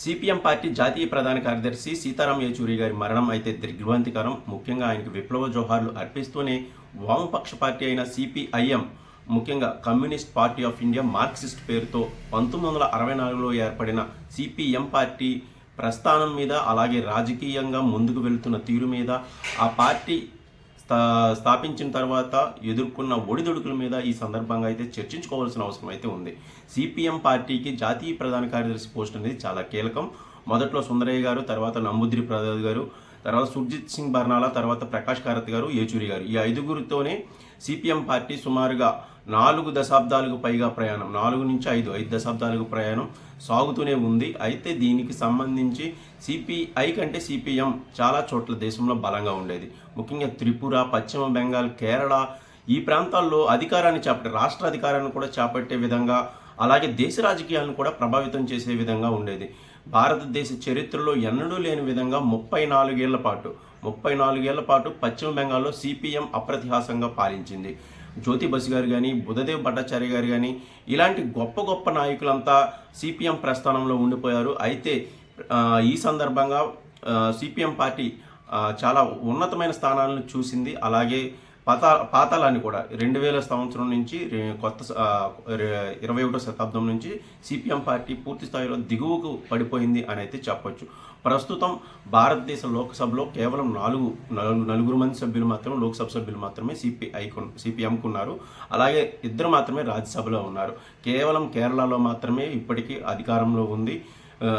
CPM party జాతీయ ప్రధాన కార్యదర్శి సీతారాం యేచూరి గారి మరణం అయితే దిగ్భ్రాంతికరం. ముఖ్యంగా ఆయనకు విప్లవ జోహార్లు అర్పిస్తూనే వామపక్ష పార్టీ అయిన సిపిఐఎం ముఖ్యంగా communist party of India Marxist పేరుతో పంతొమ్మిది వందల అరవై నాలుగులో ఏర్పడిన సిపిఎం పార్టీ ప్రస్థానం మీద అలాగే రాజకీయంగా ముందుకు వెళ్తున్న తీరు మీద ఆ పార్టీ స్థా స్థాపించిన తర్వాత ఎదుర్కొన్న ఒడిదుడుకుల మీద ఈ సందర్భంగా అయితే చర్చించుకోవాల్సిన అవసరం అయితే ఉంది. సిపిఎం పార్టీకి జాతీయ ప్రధాన కార్యదర్శి పోస్ట్ అనేది చాలా కీలకం. మొదట్లో సుందరయ్య గారు తర్వాత నంబుద్రి ప్రసాద్ గారు తర్వాత సుర్జిత్ సింగ్ బర్నాలా తర్వాత ప్రకాష్ కారత్ గారు ఏచూరి గారు. ఈ ఐదుగురితోనే సిపిఎం పార్టీ సుమారుగా నాలుగు దశాబ్దాలకు పైగా ప్రయాణం. నాలుగు నుంచి ఐదు ఐదు దశాబ్దాలకు ప్రయాణం సాగుతూనే ఉంది. అయితే దీనికి సంబంధించి సిపిఐ కంటే సిపిఎం చాలా చోట్ల దేశంలో బలంగా ఉండేది. ముఖ్యంగా త్రిపుర పశ్చిమ బెంగాల్ కేరళ ఈ ప్రాంతాల్లో అధికారాన్ని చేపట్టే రాష్ట్ర అధికారాన్ని కూడా చేపట్టే విధంగా అలాగే దేశ రాజకీయాలను కూడా ప్రభావితం చేసే విధంగా ఉండేది. భారతదేశ చరిత్రలో ఎన్నడూ లేని విధంగా ముప్పై నాలుగేళ్ళ పాటు ముప్పై నాలుగేళ్ళ పాటు పశ్చిమ బెంగాల్లో సిపిఎం అప్రతిహాసంగా పాలించింది. జ్యోతి బసు గారు కానీ బుధదేవ్ భట్టాచార్య గారు కానీ ఇలాంటి గొప్ప గొప్ప నాయకులంతా సిపిఎం ప్రస్థానంలో ఉండిపోయారు. అయితే ఈ సందర్భంగా సిపిఎం పార్టీ చాలా ఉన్నతమైన స్థానాలను చూసింది. అలాగే పాతా పాతాళాన్ని కూడా రెండు వేల సంవత్సరం నుంచి కొత్త ఇరవై ఒకటో శతాబ్దం నుంచి సిపిఎం పార్టీ పూర్తి స్థాయిలో దిగువకు పడిపోయింది అని అయితే చెప్పొచ్చు. ప్రస్తుతం భారతదేశ లోక్సభలో కేవలం నాలుగు నలుగు- నలుగురు మంది సభ్యులు మాత్రమే లోక్సభ సభ్యులు మాత్రమే సిపిఐ సిపిఎంకు ఉన్నారు. అలాగే ఇద్దరు మాత్రమే రాజ్యసభలో ఉన్నారు. కేవలం కేరళలో మాత్రమే ఇప్పటికీ అధికారంలో ఉంది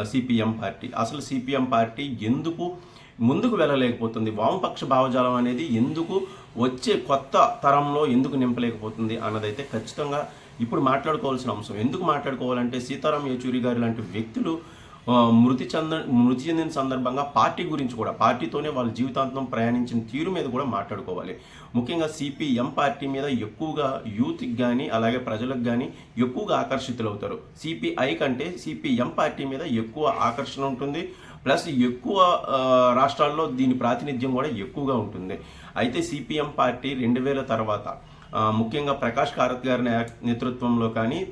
సిపిఎం పార్టీ. అసలు సిపిఎం పార్టీ ఎందుకు ముందుకు వెళ్ళలేకపోతుంది. వామపక్ష భావజాలం అనేది ఎందుకు వచ్చే కొత్త తరంలో ఎందుకు నింపలేకపోతుంది అన్నదైతే ఖచ్చితంగా ఇప్పుడు మాట్లాడుకోవాల్సిన అంశం. ఎందుకు మాట్లాడుకోవాలంటే సీతారాం యేచూరి గారు లాంటి వ్యక్తులు మృతి చెంద మృతి చెందిన సందర్భంగా పార్టీ గురించి కూడా పార్టీతోనే వాళ్ళ జీవితాంతం ప్రయాణించిన తీరు మీద కూడా మాట్లాడుకోవాలి. ముఖ్యంగా సిపిఎం పార్టీ మీద ఎక్కువగా యూత్కి కానీ అలాగే ప్రజలకు కానీ ఎక్కువగా ఆకర్షితులవుతారు. సిపిఐ కంటే సిపిఎం పార్టీ మీద ఎక్కువ ఆకర్షణ ఉంటుంది. ప్లస్ ఎక్కువ రాష్ట్రాల్లో దీని ప్రాతినిధ్యం కూడా ఎక్కువగా ఉంటుంది. అయితే సిపిఎం పార్టీ రెండు వేల తర్వాత ముఖ్యంగా ప్రకాష్ కారత్ గారి నే- నేతృత్వంలో కానీ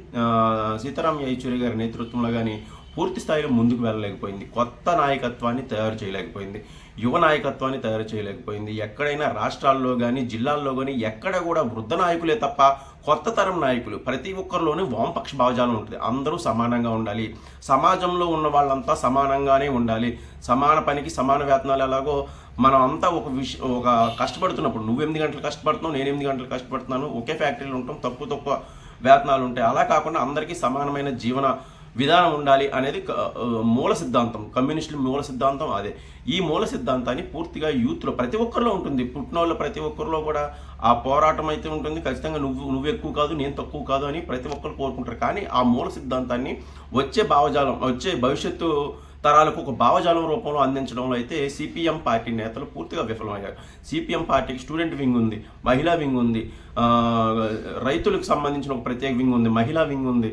సీతారాం యేచూరి గారి నేతృత్వంలో కానీ పూర్తి స్థాయిలో ముందుకు వెళ్ళలేకపోయింది. కొత్త నాయకత్వాన్ని తయారు చేయలేకపోయింది. యువ నాయకత్వాన్ని తయారు చేయలేకపోయింది. ఎక్కడైనా రాష్ట్రాల్లో కానీ జిల్లాల్లో కానీ ఎక్కడ కూడా వృద్ధ నాయకులే తప్ప కొత్త తరం నాయకులు. ప్రతి ఒక్కరిలోనూ వామపక్ష భావజాలం ఉంటుంది. అందరూ సమానంగా ఉండాలి. సమాజంలో ఉన్న వాళ్ళంతా సమానంగానే ఉండాలి. సమాన పనికి సమాన వేతనాలు ఎలాగో మనం అంతా ఒక విష ఒక కష్టపడుతున్నప్పుడు నువ్వు ఎనిమిది గంటలు కష్టపడుతున్నావు నేను ఎనిమిది గంటలు కష్టపడుతున్నాను ఒకే ఫ్యాక్టరీలో ఉంటాం తక్కువ తక్కువ వేతనాలు ఉంటాయి. అలా కాకుండా అందరికీ సమానమైన జీవన విధానం ఉండాలి అనేది మూల సిద్ధాంతం. కమ్యూనిస్టుల మూల సిద్ధాంతం అదే. ఈ మూల సిద్ధాంతాన్ని పూర్తిగా యూత్లో ప్రతి ఒక్కరిలో ఉంటుంది. పుట్టినోళ్ళ ప్రతి ఒక్కరిలో కూడా ఆ పోరాటం అయితే ఉంటుంది. ఖచ్చితంగా నువ్వు నువ్వు ఎక్కువ కాదు నేను తక్కువ కాదు అని ప్రతి ఒక్కరు కోరుకుంటారు. కానీ ఆ మూల సిద్ధాంతాన్ని వచ్చే భావజాలం వచ్చే భవిష్యత్తు తరాలకు ఒక భావజాలం రూపంలో అందించడంలో అయితే సిపిఎం పార్టీ నేతలు పూర్తిగా విఫలమయ్యారు. సిపిఎం పార్టీకి స్టూడెంట్ వింగ్ ఉంది మహిళా వింగ్ ఉంది రైతులకు సంబంధించిన ఒక ప్రత్యేక వింగ్ ఉంది మహిళా వింగ్ ఉంది.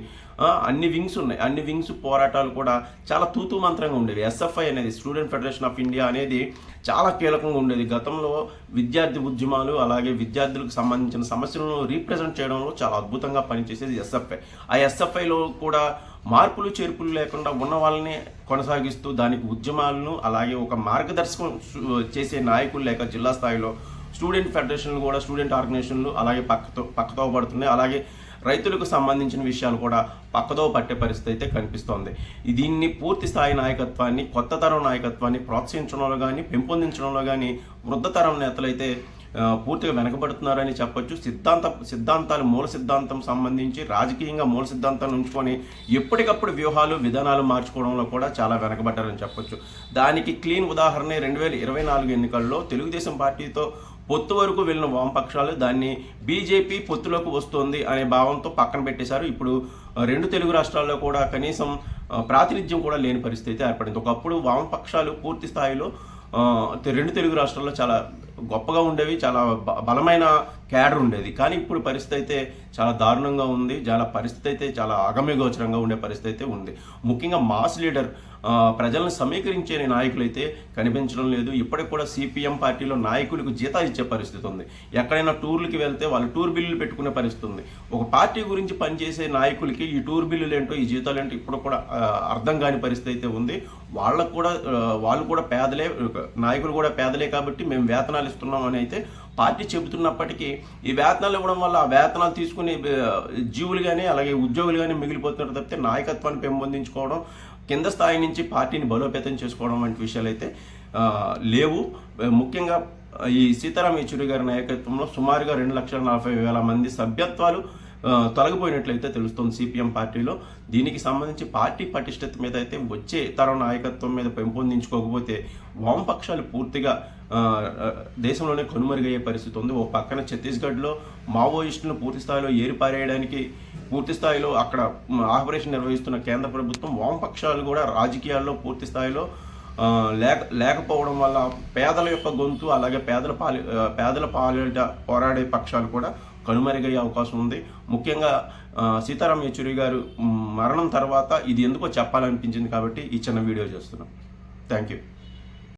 అన్ని వింగ్స్ ఉన్నాయి. అన్ని వింగ్స్ పోరాటాలు కూడా చాలా తూతు మంత్రంగా ఉండేవి. ఎస్ఎఫ్ఐ అనేది స్టూడెంట్ ఫెడరేషన్ ఆఫ్ ఇండియా అనేది చాలా కీలకంగా ఉండేది. గతంలో విద్యార్థి ఉద్యమాలు అలాగే విద్యార్థులకు సంబంధించిన సమస్యలను రీప్రజెంట్ చేయడంలో చాలా అద్భుతంగా పనిచేసేది ఎస్ఎఫ్ఐ. ఆ ఎస్ఎఫ్ఐలో కూడా మార్పులు చేర్పులు లేకుండా ఉన్న వాళ్ళని కొనసాగిస్తూ దానికి ఉద్యమాలను అలాగే ఒక మార్గదర్శకం చేసే నాయకులు లేక జిల్లా స్థాయిలో స్టూడెంట్ ఫెడరేషన్లు కూడా స్టూడెంట్ ఆర్గనైజేషన్లు అలాగే పక్కతో పక్కతో పడుతున్నాయి. అలాగే రైతులకు సంబంధించిన విషయాలు కూడా పక్కదో పట్టే పరిస్థితి అయితే కనిపిస్తోంది. దీన్ని పూర్తి స్థాయి నాయకత్వాన్ని కొత్త తరం నాయకత్వాన్ని ప్రోత్సహించడంలో కానీ పెంపొందించడంలో కానీ వృద్ధతరం నేతలైతే పూర్తిగా వెనకబడుతున్నారని చెప్పొచ్చు. సిద్ధాంత సిద్ధాంతాలు మూల సిద్ధాంతం సంబంధించి రాజకీయంగా మూల సిద్ధాంతాలు ఉంచుకొని ఎప్పటికప్పుడు వ్యూహాలు విధానాలు మార్చుకోవడంలో కూడా చాలా వెనకబడ్డారని చెప్పొచ్చు. దానికి క్లీన్ ఉదాహరణ రెండు వేల ఇరవై నాలుగు ఎన్నికల్లో తెలుగుదేశం పార్టీతో పొత్తు వరకు వెళ్ళిన వామపక్షాలు దాన్ని బీజేపీ పొత్తులోకి వస్తుంది అనే భావంతో పక్కన పెట్టేశారు. ఇప్పుడు రెండు తెలుగు రాష్ట్రాల్లో కూడా కనీసం ప్రాతినిధ్యం కూడా లేని పరిస్థితి అయితే ఏర్పడింది. ఒకప్పుడు వామపక్షాలు పూర్తి స్థాయిలో రెండు తెలుగు రాష్ట్రాల్లో చాలా గొప్పగా ఉండేవి చాలా బలమైన క్యాడర్ ఉండేది. కానీ ఇప్పుడు పరిస్థితి అయితే చాలా దారుణంగా ఉంది. చాలా పరిస్థితి అయితే చాలా అగమ్యగోచరంగా ఉండే పరిస్థితి అయితే ఉంది. ముఖ్యంగా మాస్ లీడర్ ప్రజలను సమీకరించే నాయకులైతే కనిపించడం లేదు. ఇప్పటికి కూడా సిపిఎం పార్టీలో నాయకులకు జీతాలు ఇచ్చే పరిస్థితి ఉంది. ఎక్కడైనా టూర్లకి వెళ్తే వాళ్ళు టూర్ బిల్లులు పెట్టుకునే పరిస్థితి ఉంది. ఒక పార్టీ గురించి పనిచేసే నాయకులకి ఈ టూర్ బిల్లులు ఏంటో ఈ జీతాలు ఏంటో ఇప్పుడు కూడా అర్థం కాని పరిస్థితి అయితే ఉంది. వాళ్ళకు కూడా వాళ్ళు కూడా పేదలే నాయకులు కూడా పేదలే కాబట్టి మేము వేతనాలు ఇస్తున్నాం అని అయితే పార్టీ చెబుతున్నప్పటికీ ఈ వేతనాలు ఇవ్వడం వల్ల ఆ వేతనాలు తీసుకునే జీవులు కానీ అలాగే ఉద్యోగులు కానీ మిగిలిపోతున్నారు తప్పితే నాయకత్వాన్ని పెంపొందించుకోవడం కింద స్థాయి నుంచి పార్టీని బలోపేతం చేసుకోవడం వంటి విషయాలు అయితే లేవు. ముఖ్యంగా ఈ సీతారాం యేచూరి గారి నాయకత్వంలో సుమారుగా రెండు లక్షల నలభై వేల మంది సభ్యత్వాలు తొలగిపోయినట్లయితే తెలుస్తుంది సిపిఎం పార్టీలో. దీనికి సంబంధించి పార్టీ పటిష్టత మీద అయితే వచ్చే తరం నాయకత్వం మీద పెంపొందించుకోకపోతే వామపక్షాలు పూర్తిగా దేశంలోనే కనుమరుగయ్యే పరిస్థితి ఉంది. ఓ పక్కన ఛత్తీస్గఢ్లో మావోయిస్టులను పూర్తి స్థాయిలో ఏరిపారేయడానికి పూర్తి స్థాయిలో అక్కడ ఆపరేషన్ నిర్వహిస్తున్న కేంద్ర ప్రభుత్వం వామపక్షాలు కూడా రాజకీయాల్లో పూర్తి స్థాయిలో లేక లేకపోవడం వల్ల పేదల యొక్క గొంతు అలాగే పేదల పాలి పేదల పాలిట పోరాడే పక్షాలు కూడా కనుమరుగయ్యే అవకాశం ఉంది. ముఖ్యంగా సీతారాం యేచూరి గారు మరణం తర్వాత ఇది ఎందుకో చెప్పాలనిపించింది కాబట్టి ఈ చిన్న వీడియో చేస్తున్నాం. Thank you.